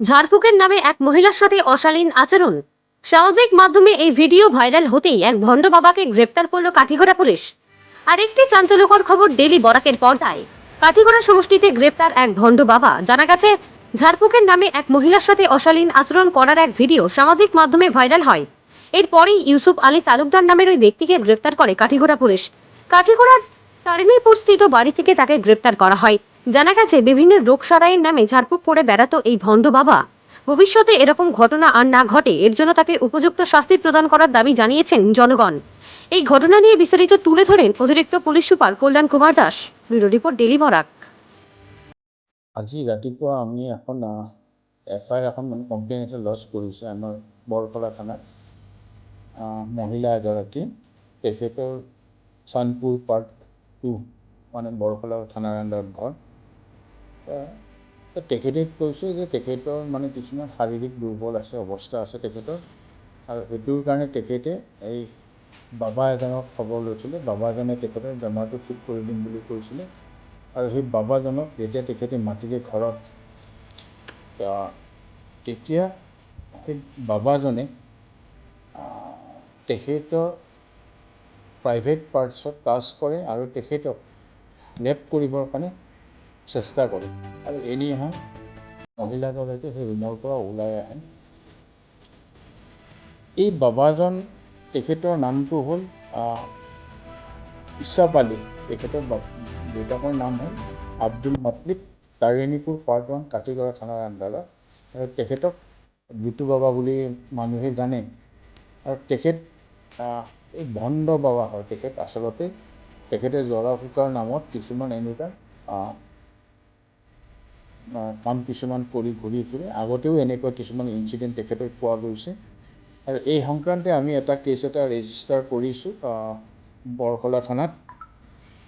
ঝাড়ফুঁকের নামে এক মহিলার সাথে অশালীন আচরণ। সামাজিক মাধ্যমে এই ভিডিও ভাইরাল হতেই এক ভণ্ড বাবাকে গ্রেপ্তার করল কাঠিগড়া পুলিশ। আরেকটি চাঞ্চল্যকর খবর ডেলি বরাকের পর্দায়। কাঠিগড়া সমষ্টিতে গ্রেপ্তার এক ভণ্ড বাবা। জানা গেছে, ঝাড়ফুঁকের নামে এক মহিলার সাথে অশালীন আচরণ করার এক ভিডিও সামাজিক মাধ্যমে ভাইরাল হয়। এরপরেই ইউসুফ আলী তালুকদার নামের ওই ব্যক্তিকে গ্রেপ্তার করে কাঠিগড়া পুলিশ। কাঠিগড়ার তারিণীপুর স্থিত বাড়ি থেকে তাকে গ্রেপ্তার করা হয়। জানা গেছে, বিভিন্ন রোগ সারাইয়ের নামে ঝাড়ফুঁক করে বেড়াতো এই ভণ্ড বাবা। ভবিষ্যতে এরকম ঘটনা আর না ঘটে, এর জন্য তাকে উপযুক্ত শাস্তি প্রদান করার দাবি জানিয়েছেন জনগণ। এই ঘটনা নিয়ে বিস্তারিত তুলে ধরেন অতিরিক্ত police super Kalyan Kumar Das. Bureau report daily Barak আজি ৰাতিপুৱা আমি এখন এফ আই এখন মানে কমপ্লেইন এটা লজ কৰিছোঁ, আমাৰ বৰতলা থানাত। মহিলা এগৰাকী, তেখেতৰ চানপুৰ পাৰ্ট টু মানে বৰতলা থানাৰ আণ্ডাৰত ঘৰ তেখেতে কৈছোঁ যে তেখেতৰ মানে কিছুমান শাৰীৰিক দুৰ্বল আছে অৱস্থা আছে তেখেতৰ। আৰু সেইটোৰ কাৰণে তেখেতে এই বাবা এজনক খবৰ লৈছিলে। বাবাজনে তেখেতৰ বেমাৰটো ঠিক কৰি দিম বুলি কৈছিলে। আৰু সেই বাবাজনক যেতিয়া তেখেতে মাতিলে ঘৰত তেতিয়া সেই বাবাজনে তেখেতৰ প্ৰাইভেট পাৰ্টছত টাচ কৰে আৰু তেখেতক ৰেপ কৰিবৰ কাৰণে চেষ্টা কৰে। আৰু এনেহে মহিলাগৰাকী সেই ৰুমৰ পৰা ওলাই আহে। এই বাবাজন তেখেতৰ নামটো হ'ল আহ, ইছাপ আলী তেখেতৰ দেউতাকৰ নাম হ'ল আব্দুল মতলিব। তাৰিণীপুৰ পাৰ্ট ওৱান কাতিগড়া থানাৰ আণ্ডাৰত। আৰু তেখেতক বিটু বাবা বুলি মানুহে জানে। আৰু তেখেত এই ভণ্ড বাবা হয়। তেখেত আচলতে তেখেতে জৰা ফুকাৰ নামত কিছুমান এনেকুৱা কাম কিছুমান কৰি ঘূৰি ফুৰে। আগতেও এনেকুৱা কিছুমান ইনচিডেণ্ট তেখেতক পোৱা গৈছে। আৰু এই সংক্ৰান্তে আমি এটা কেছ এটা ৰেজিষ্টাৰ কৰিছোঁ বৰকলা থানাত।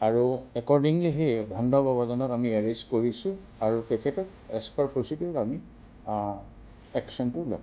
আৰু একৰ্ডিংলি সেই ভণ্ড বাবাজনক আমি এৰেষ্ট কৰিছোঁ। আৰু তেখেতক এজ পাৰ প্ৰচিডিউৰ আমি একশ্যনটো ল'ম।